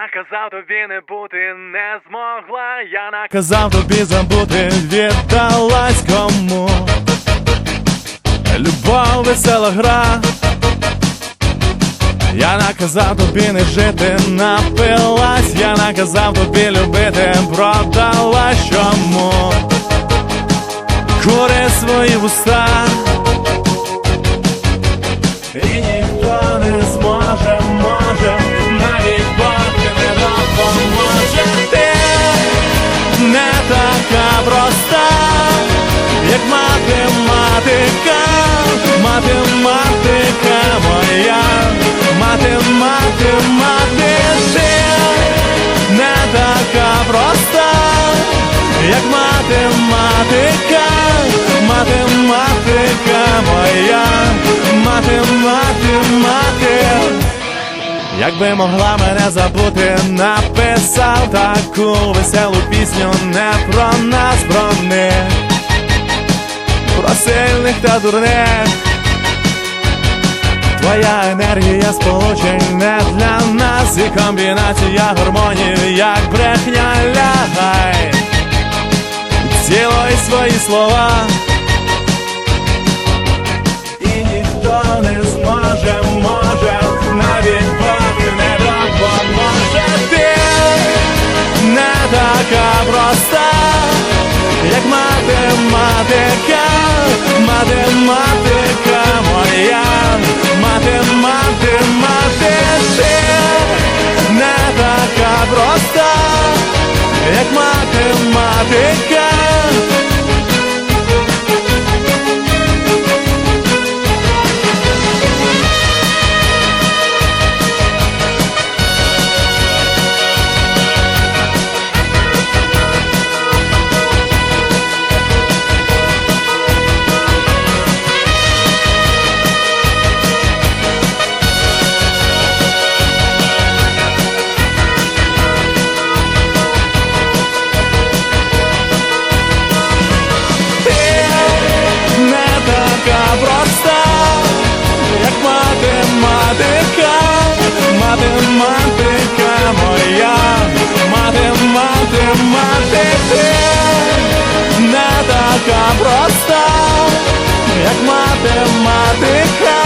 наказав тобі не бути, не змогла. Я наказав. Тобі забути, віддалась кому Любов весела гра Я наказав тобі не жити, напилась, я наказав тобі любити, продалась чому Кури свої вуста така проста, як математика, математика моя, математика, ти не така проста, як математика, математика моя, математика. Якби могла мене забути, написав таку веселу пісню не про нас, про них, про сильних та дурних. Твоя енергія сполучень не для нас і комбінація гормонів, як брехня лягай. Цілуй свої слова. Така проста, як математика, математика моя, математика, ти не така проста, як математика. як математика,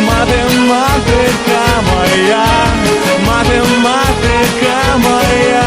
математика моя, математика моя.